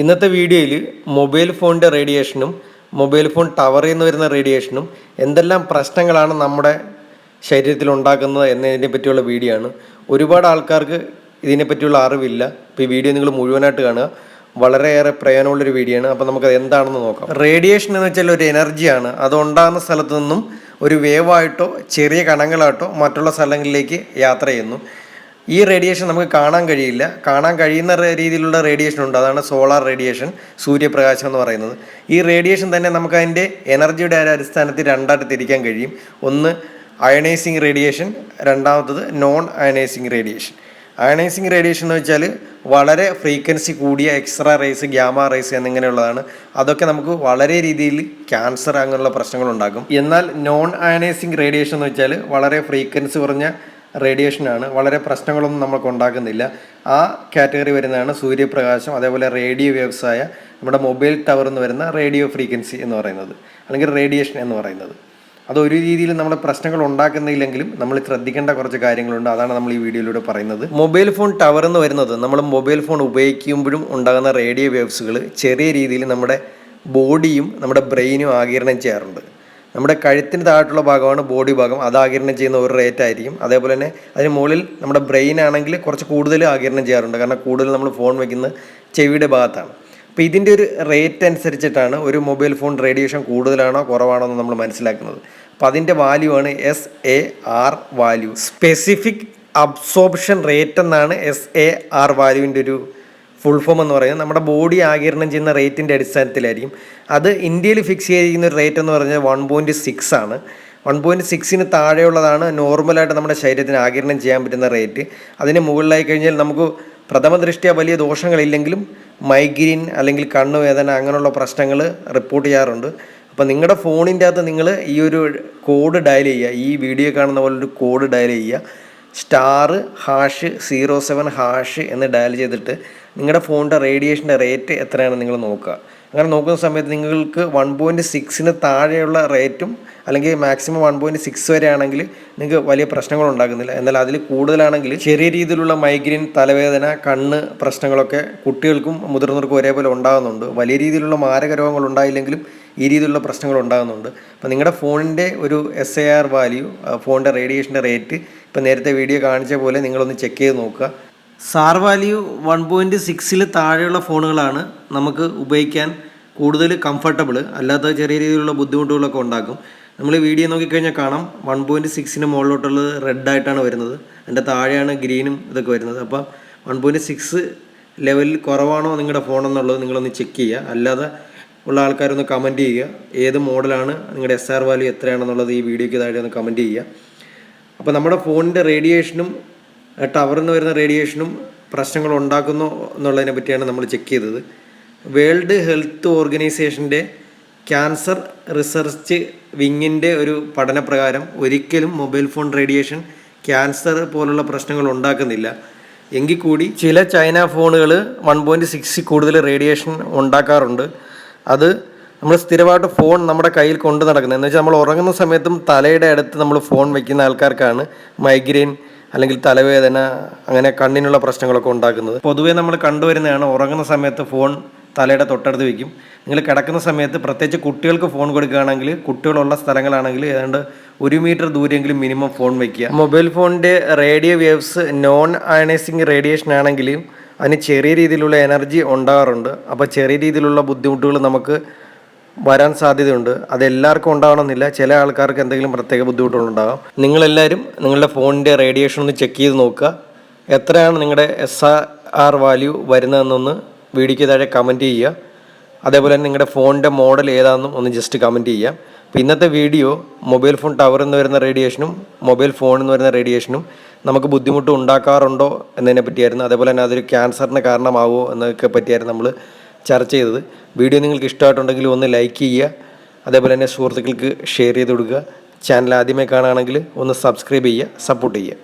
ഇന്നത്തെ വീഡിയോയിൽ മൊബൈൽ ഫോണിന്റെ റേഡിയേഷനും മൊബൈൽ ഫോൺ ടവറിൽ നിന്ന് വരുന്ന റേഡിയേഷനും എന്തെല്ലാം പ്രശ്നങ്ങളാണ് നമ്മുടെ ശരീരത്തിൽ ഉണ്ടാക്കുന്നത് എന്നതിനെ പറ്റിയുള്ള വീഡിയോ ആണ്. ഒരുപാട് ആൾക്കാർക്ക് ഇതിനെപ്പറ്റിയുള്ള അറിവില്ല. അപ്പോൾ ഈ വീഡിയോ നിങ്ങൾ മുഴുവനായിട്ട് കാണുക. വളരെയേറെ പ്രയോജനമുള്ളൊരു വീഡിയോ ആണ്. അപ്പോൾ നമുക്ക് എന്താണെന്ന് നോക്കാം. റേഡിയേഷൻ എന്ന് വെച്ചാൽ ഒരു എനർജിയാണ് അത് ഉണ്ടാകുന്ന സ്ഥലത്തു നിന്നും ഒരു വേവായിട്ടോ ചെറിയ കണങ്ങളായിട്ടോ മറ്റുള്ള സ്ഥലങ്ങളിലേക്ക് യാത്ര ചെയ്യുന്നു. ഈ റേഡിയേഷൻ നമുക്ക് കാണാൻ കഴിയില്ല. കാണാൻ കഴിയുന്ന രീതിയിലുള്ള റേഡിയേഷൻ ഉണ്ട്. അതാണ് സോളാർ റേഡിയേഷൻ സൂര്യപ്രകാശം എന്ന് പറയുന്നത്. ഈ റേഡിയേഷൻ തന്നെ നമുക്ക് അതിന്റെ എനർജിയുടെ അടിസ്ഥാനത്തിൽ രണ്ടായിട്ട് തിരിക്കാൻ കഴിയും. ഒന്ന് അയണൈസിങ് റേഡിയേഷൻ രണ്ടാമത്തത് non ionising radiation ionising radiation എന്ന് വെച്ചാൽ വളരെ ഫ്രീക്വൻസി കൂടിയ എക്സ്ട്രാ റേസ് ഗ്യാമ റേസ് എന്നിങ്ങനെയുള്ളതാണ്. അതൊക്കെ നമുക്ക് വളരെ രീതിയിൽ ക്യാൻസർ അങ്ങനെയുള്ള പ്രശ്നങ്ങൾ ഉണ്ടാക്കും. എന്നാൽ നോൺ അയണൈസിങ് റേഡിയേഷൻ എന്ന് വെച്ചാൽ വളരെ ഫ്രീക്വൻസി കുറഞ്ഞ റേഡിയേഷനാണ്. വളരെ പ്രശ്നങ്ങളൊന്നും നമുക്ക് ഉണ്ടാക്കുന്നില്ല. ആ കാറ്റഗറി വരുന്നതാണ് സൂര്യപ്രകാശം അതേപോലെ റേഡിയോ വ്യവസായ നമ്മുടെ മൊബൈൽ ടവർ എന്ന് വരുന്ന റേഡിയോ ഫ്രീക്വൻസി എന്ന് പറയുന്നത് അല്ലെങ്കിൽ റേഡിയേഷൻ എന്ന് പറയുന്നത്. ഒരു രീതിയിൽ നമ്മൾ പ്രശ്നങ്ങൾ ഉണ്ടാക്കുന്നില്ലെങ്കിലും നമ്മൾ ശ്രദ്ധിക്കേണ്ട കുറച്ച് കാര്യങ്ങളുണ്ട്. അതാണ് നമ്മൾ ഈ വീഡിയോയിലൂടെ പറയുന്നത്. മൊബൈൽ ഫോൺ ടവർ എന്ന് വരുന്നത് നമ്മൾ മൊബൈൽ ഫോൺ ഉപയോഗിക്കുമ്പോഴും ഉണ്ടാകുന്ന റേഡിയോ വേവ്സുകൾ ചെറിയ രീതിയിൽ നമ്മുടെ ബോഡിയും നമ്മുടെ ബ്രെയിനും ആകിരണം ചെയ്യാറുണ്ട്. നമ്മുടെ കഴുത്തിന് താഴെയുള്ള ഭാഗമാണ് ബോഡി ഭാഗം. അത് ആകിരണം ചെയ്യുന്ന ഒരു റേറ്റ് ആയിരിക്കും. അതേപോലെ തന്നെ അതിന് മുകളിൽ നമ്മുടെ ബ്രെയിൻ ആണെങ്കിൽ കുറച്ച് കൂടുതൽ ആകിരണം ചെയ്യാറുണ്ട്. കാരണം കൂടുതൽ നമ്മൾ ഫോൺ വയ്ക്കുന്നത് ചെവിയുടെ ഭാഗത്താണ്. അപ്പോൾ ഇതിന്റെ ഒരു റേറ്റ് അനുസരിച്ചിട്ടാണ് ഒരു മൊബൈൽ ഫോൺ റേഡിയേഷൻ കൂടുതലാണോ കുറവാണോ എന്ന് നമ്മൾ മനസ്സിലാക്കുന്നത്. അപ്പോൾ അതിന്റെ വാല്യൂ ആണ് S A R value specific absorption rate എന്നാണ് എസ് എ ആർ വാല്യൂവിന്റെ ഒരു ഫുൾ ഫോം എന്ന് പറയുന്നത് നമ്മുടെ ബോഡി ആകിരണം ചെയ്യുന്ന റേറ്റിന്റെ അടിസ്ഥാനത്തിലായിരിക്കും. അത് ഇന്ത്യയിൽ ഫിക്സ് ചെയ്തിരിക്കുന്ന ഒരു റേറ്റ് എന്ന് പറഞ്ഞാൽ വൺ പോയിന്റ് സിക്സ് ആണ്. വൺ പോയിന്റ് സിക്സിന് താഴെയുള്ളതാണ് നോർമലായിട്ട് നമ്മുടെ ശരീരത്തിന് ആകിരണം ചെയ്യാൻ പറ്റുന്ന റേറ്റ് അതിന് മുകളിലായി കഴിഞ്ഞാൽ നമുക്ക് പ്രഥമ ദൃഷ്ടിയ വലിയ ദോഷങ്ങളില്ലെങ്കിലും മൈഗ്രീൻ അല്ലെങ്കിൽ കണ്ണുവേദന അങ്ങനെയുള്ള പ്രശ്നങ്ങൾ റിപ്പോർട്ട് ചെയ്യാറുണ്ട്. അപ്പോൾ നിങ്ങളുടെ ഫോണിന്റെ അകത്ത് നിങ്ങൾ ഈ ഒരു കോഡ് ഡയൽ ചെയ്യുക. ഈ വീഡിയോ കാണുന്ന പോലെ ഒരു കോഡ് ഡയൽ ചെയ്യുക. Star hash zero seven hash എന്ന് ഡയൽ ചെയ്തിട്ട് നിങ്ങളുടെ ഫോണിന്റെ റേഡിയേഷന്റെ റേറ്റ് എത്രയാണെന്ന് നിങ്ങൾ നോക്കുക. അങ്ങനെ നോക്കുന്ന സമയത്ത് നിങ്ങൾക്ക് വൺ പോയിന്റ് സിക്സിന് താഴെയുള്ള റേറ്റും അല്ലെങ്കിൽ മാക്സിമം വൺ പോയിന്റ് സിക്സ് വരെ ആണെങ്കിൽ നിങ്ങൾക്ക് വലിയ പ്രശ്നങ്ങൾ ഉണ്ടാക്കുന്നില്ല എന്നാൽ അതിൽ കൂടുതലാണെങ്കിൽ ചെറിയ രീതിയിലുള്ള മൈഗ്രെയിൻ തലവേദന കണ്ണ് പ്രശ്നങ്ങളൊക്കെ കുട്ടികൾക്കും മുതിർന്നവർക്കും ഒരേപോലെ ഉണ്ടാകുന്നുണ്ട്. വലിയ രീതിയിലുള്ള മാരക രോഗങ്ങൾ ഉണ്ടായില്ലെങ്കിലും ഈ രീതിയിലുള്ള പ്രശ്നങ്ങൾ ഉണ്ടാകുന്നുണ്ട്. അപ്പോൾ നിങ്ങളുടെ ഫോണിന്റെ ഒരു എസ് എ ആർ വാല്യൂ ഫോണിന്റെ റേഡിയേഷന്റെ റേറ്റ് ഇപ്പോൾ നേരത്തെ വീഡിയോ കാണിച്ച പോലെ നിങ്ങളൊന്ന് ചെക്ക് ചെയ്ത് നോക്കുക. സാർ വാല്യൂ വൺ പോയിന്റ് സിക്സിൽ താഴെയുള്ള ഫോണുകളാണ് നമുക്ക് ഉപയോഗിക്കാൻ കൂടുതൽ കംഫർട്ടബിൾ അല്ലാത്ത ചെറിയ രീതിയിലുള്ള ബുദ്ധിമുട്ടുകളൊക്കെ ഉണ്ടാക്കും. നമ്മൾ വീഡിയോ നോക്കിക്കഴിഞ്ഞാൽ കാണാം വൺ പോയിന്റ് സിക്സിന് മുകളിലോട്ടുള്ളത് റെഡ് ആയിട്ടാണ് വരുന്നത്. അതിന്റെ താഴെയാണ് ഗ്രീനും ഇതൊക്കെ വരുന്നത്. അപ്പം വൺ പോയിന്റ് സിക്സ് ലെവലിൽ കുറവാണോ നിങ്ങളുടെ ഫോൺ എന്നുള്ളത് നിങ്ങളൊന്ന് ചെക്ക് ചെയ്യുക. അല്ലാതെ ഉള്ള ആൾക്കാരൊന്ന് കമന്റ് ചെയ്യുക. ഏത് മോഡലാണ് നിങ്ങളുടെ എസ് ആർ വാല്യൂ എത്രയാണെന്നുള്ളത് ഈ വീഡിയോയ്ക്ക് താഴെ ഒന്ന് കമന്റ് ചെയ്യുക. അപ്പോൾ നമ്മുടെ ഫോണിന്റെ റേഡിയേഷനും ടവറിൽ നിന്ന് വരുന്ന റേഡിയേഷനും പ്രശ്നങ്ങൾ ഉണ്ടാക്കുന്നു എന്നുള്ളതിനെ പറ്റിയാണ് നമ്മൾ ചെക്ക് ചെയ്തത്. വേൾഡ് ഹെൽത്ത് ഓർഗനൈസേഷന്റെ ക്യാൻസർ റിസർച്ച് വിങ്ങിന്റെ ഒരു പഠനപ്രകാരം ഒരിക്കലും മൊബൈൽ ഫോൺ റേഡിയേഷൻ ക്യാൻസർ പോലുള്ള പ്രശ്നങ്ങൾ ഉണ്ടാക്കുന്നില്ല. എങ്കിൽ കൂടി ചില ചൈന ഫോണുകൾ വൺ പോയിന്റ് സിക്സിൽ കൂടുതൽ റേഡിയേഷൻ ഉണ്ടാക്കാറുണ്ട്. അത് നമ്മൾ സ്ഥിരമായിട്ട് ഫോൺ നമ്മുടെ കയ്യിൽ കൊണ്ട് നടക്കുന്നത്. എന്ന് വെച്ചാൽ നമ്മൾ ഉറങ്ങുന്ന സമയത്തും തലയുടെ അടുത്ത് നമ്മൾ ഫോൺ വയ്ക്കുന്ന ആൾക്കാർക്കാണ് മൈഗ്രെയിൻ അല്ലെങ്കിൽ തലവേദന അങ്ങനെ കണ്ണിനുള്ള പ്രശ്നങ്ങളൊക്കെ ഉണ്ടാക്കുന്നത്. പൊതുവേ നമ്മൾ കണ്ടുവരുന്നതാണ് ഉറങ്ങുന്ന സമയത്ത് ഫോൺ തലയുടെ തൊട്ടടുത്ത് വയ്ക്കും നിങ്ങൾ കിടക്കുന്ന സമയത്ത് പ്രത്യേകിച്ച് കുട്ടികൾക്ക് ഫോൺ കൊടുക്കുകയാണെങ്കിൽ കുട്ടികളുള്ള സ്ഥലങ്ങളാണെങ്കിൽ ഏതാണ്ട് ഒരു മീറ്റർ ദൂരെങ്കിലും മിനിമം ഫോൺ വയ്ക്കുക മൊബൈൽ ഫോണിന്റെ radio waves non ionising radiation ആണെങ്കിലും അതിന് ചെറിയ രീതിയിലുള്ള എനർജി ഉണ്ടാകാറുണ്ട്. അപ്പോൾ ചെറിയ രീതിയിലുള്ള ബുദ്ധിമുട്ടുകൾ നമുക്ക് വരാൻ സാധ്യതയുണ്ട്. അത് എല്ലാവർക്കും ഉണ്ടാവണമെന്നില്ല. ചില ആൾക്കാർക്ക് എന്തെങ്കിലും പ്രത്യേക ബുദ്ധിമുട്ടുകളുണ്ടാകാം. നിങ്ങളെല്ലാവരും നിങ്ങളുടെ ഫോണിന്റെ റേഡിയേഷൻ ഒന്ന് ചെക്ക് ചെയ്ത് നോക്കുക. എത്രയാണ് നിങ്ങളുടെ എസ് ആർ വാല്യൂ വരുന്നതെന്നൊന്ന് വീഡിയോയ്ക്ക് താഴെ കമന്റ് ചെയ്യുക. അതേപോലെ തന്നെ നിങ്ങളുടെ ഫോണിന്റെ മോഡൽ ഏതാണെന്നും ഒന്ന് ജസ്റ്റ് കമന്റ് ചെയ്യാം അപ്പോൾ ഇന്നത്തെ വീഡിയോ മൊബൈൽ ഫോൺ ടവറിൽ നിന്ന് വരുന്ന റേഡിയേഷനും മൊബൈൽ ഫോണിൽ നിന്ന് വരുന്ന റേഡിയേഷനും നമുക്ക് ബുദ്ധിമുട്ട് ഉണ്ടാക്കാറുണ്ടോ എന്നതിനെ പറ്റിയായിരുന്നു. അതേപോലെ തന്നെ അതൊരു ക്യാൻസറിന് കാരണമാവോ എന്നൊക്കെ പറ്റിയായിരുന്നു നമ്മൾ ചർച്ച ചെയ്തത്. വീഡിയോ നിങ്ങൾക്ക് ഇഷ്ടമായിട്ടുണ്ടെങ്കിൽ ഒന്ന് ലൈക്ക് ചെയ്യുക. അതേപോലെ തന്നെ സുഹൃത്തുക്കൾക്ക് ഷെയർ ചെയ്ത് കൊടുക്കുക. ചാനൽ ആദ്യമേ കാണുകയാണെങ്കിൽ ഒന്ന് സബ്സ്ക്രൈബ് ചെയ്യുക സപ്പോർട്ട് ചെയ്യുക.